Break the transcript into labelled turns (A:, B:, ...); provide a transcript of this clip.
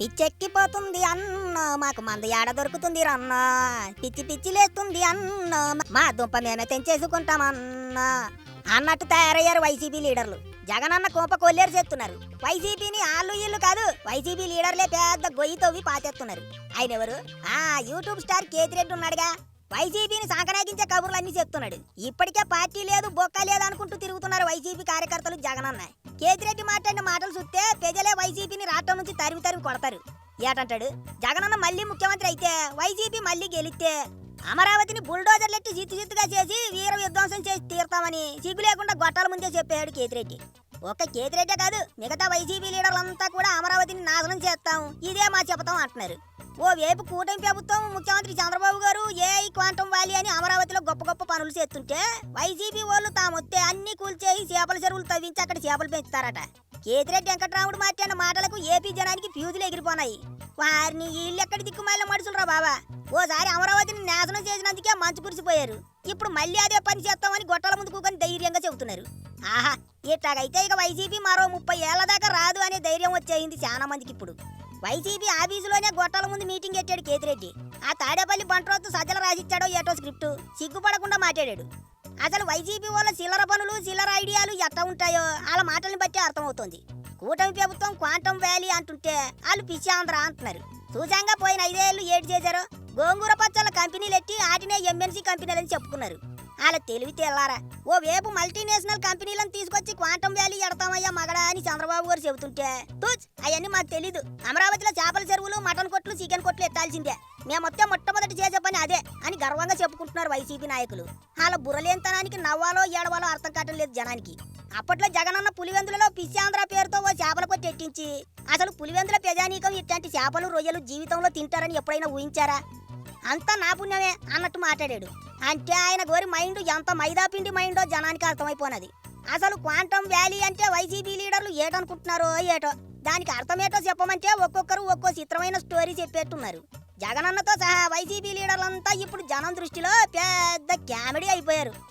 A: పిచ్చెక్కిపోతుంది అన్న మాకు మందు ఏడ దొరుకుతుంది రన్న? పిచ్చి పిచ్చి లేస్తుంది అన్న మా దుంప మేమే తెంచేసుకుంటామన్న అన్నట్టు తయారయ్యారు వైసీపీ లీడర్లు. జగనన్న కోప కొల్లేరు చేస్తున్నారు. వైసీపీని ఆళ్ళు ఇల్లు కాదు వైసీపీ లీడర్లే పెద్ద గొయ్యి తవ్వి పాచేస్తున్నారు. ఆయన ఎవరు? ఆ యూట్యూబ్ స్టార్ కేతిరెడ్డి ఉన్నాడుగా. వైసీపీని కబుర్లు అన్నీ చెప్తున్నాడు. ఇప్పటికే పార్టీ లేదు బొక్క లేదు అనుకుంటూ తిరుగుతున్నారు వైసీపీ కార్యకర్తలు జగనన్న కేతిరెడ్డి మాట్లాడిన చూస్తే ప్రజలే వైసీపీని రాష్ట్రం నుంచి తరిమి తరిమి కొడతారు. ఏటంటాడు? జగనన్న మళ్ళీ ముఖ్యమంత్రి అయితే వైసీపీ మళ్ళీ గెలిస్తే అమరావతిని బుల్డోజర్లెట్టి జిత్తు జిత్తుగా చేసి వీర విధ్వంసం చేసి తీరుతామని సిగ్గు లేకుండా గొట్టాల ముందే చెప్పాడు కేతిరెడ్డి. ఒక్క కేతిరెడ్డే కాదు మిగతా వైసీపీ లీడర్లంతా కూడా అమరావతిని నాశనం చేస్తాం. ఇదే మా చెబుతాం అంటున్నారు. ఓ వేపు కూటమి ప్రభుత్వం ముఖ్యమంత్రి చంద్రబాబు గారు ఏఐ క్వాంటం వ్యాలీ అని అమరావతిలో గొప్ప గొప్ప పనులు చేస్తుంటే వైసీపీ వాళ్ళు తామొత్తే అన్ని కూల్చేసి చేపల చెరువులు తవ్వించి అక్కడ చేపలు పెంచుతారట. కేతిరెడ్డి వెంకట్రాముడు మాట్లాడిన మాటలకు ఏపీ జనానికి ఫ్యూజులు ఎగిరిపోనాయి. వారిని వీళ్ళు ఎక్కడ దిక్కుమాలిన మనుషులరా బాబా ఓసారి అమరావతిని నాశనం చేసినందుకే మంచు కురిసిపోయారు. ఇప్పుడు మళ్ళీ అదే పని చేస్తామని గొట్టల ముందు కూకొని ధైర్యంగా చెబుతున్నారు. ఆహా ఇట్లాగైతే ఇక వైసీపీ మరో ముప్పై ఏళ్ళ దాకా రాదు అనే ధైర్యం వచ్చేయింది చాలా మందికి ఇప్పుడు. వైసీపీ ఆఫీసులోనే గొట్టాల ముందు మీటింగ్ పెట్టాడు కేతిరెడ్డి. ఆ తాడేపల్లి బంట్రోత్తు సజ్జల రాసిచ్చాడో ఏటో స్క్రిప్ట్. సిగ్గుపడకుండా మాట్లాడాడు. అసలు వైసీపీ వాళ్ళ చిల్లర పనులు చిల్లర ఐడియాలు ఎట్లా ఉంటాయో వాళ్ళ మాటల్ని బట్టి అర్థమవుతుంది. కూటమి ప్రభుత్వం క్వాంటం వ్యాలీ అంటుంటే వాళ్ళు పిచ్చాంధ్ర అంటున్నారు. చూసాంగా పోయిన ఐదేళ్ళు ఏడు చేశారు. గోంగూర పచ్చళ్ళ కంపెనీలు ఎట్టి ఆటినే ఎంఎన్సీ కంపెనీలని చెప్పుకున్నారు. వాళ్ళ తెలివి ఓ వేపు మల్టీనేషనల్ కంపెనీలను తీసుకొచ్చి క్వాంటం చంద్రబాబు గారు చెబుతుంటే తూచ్ అవన్నీ మాకు తెలీదు. అమరావతిలో చేపల చెరువులు మటన్ కొట్లు చికెన్ కొట్లు ఎత్తాల్సిందే. మేమొత్తే మొట్టమొదటి చేసే పని అదే అని గర్వంగా చెప్పుకుంటున్నారు వైసీపీ నాయకులు. వాళ్ళ బుర్రలేనితనానికి నవ్వాలో ఏడవాలో అర్థం కావటం లేదు జనానికి. అప్పట్లో జగనన్న పులివెందులలో పిచ్చాంధ్ర పేరుతో ఓ చేపల కొట్టి ఎట్టించి అసలు పులివెందుల ప్రజానీకం ఇట్లాంటి చేపలు రొయ్యలు జీవితంలో తింటారని ఎప్పుడైనా ఊహించారా? అంతా నా పుణ్యమే అన్నట్టు మాట్లాడాడు. అంటే ఆయన గోరి మైండ్ ఎంత మైదాపిండి మైండో జనానికి అర్థమైపోనది. అసలు క్వాంటం వ్యాలీ అంటే వైసీపీ లీడర్లు ఏటనుకుంటున్నారో ఏటో? దానికి అర్థమేటో చెప్పమంటే ఒక్కొక్కరు ఒక్కో చిత్రమైన స్టోరీ చెప్పేట్టున్నారు. జగనన్నతో సహా వైసీపీ లీడర్లంతా ఇప్పుడు జనం దృష్టిలో పెద్ద కామెడీ అయిపోయారు.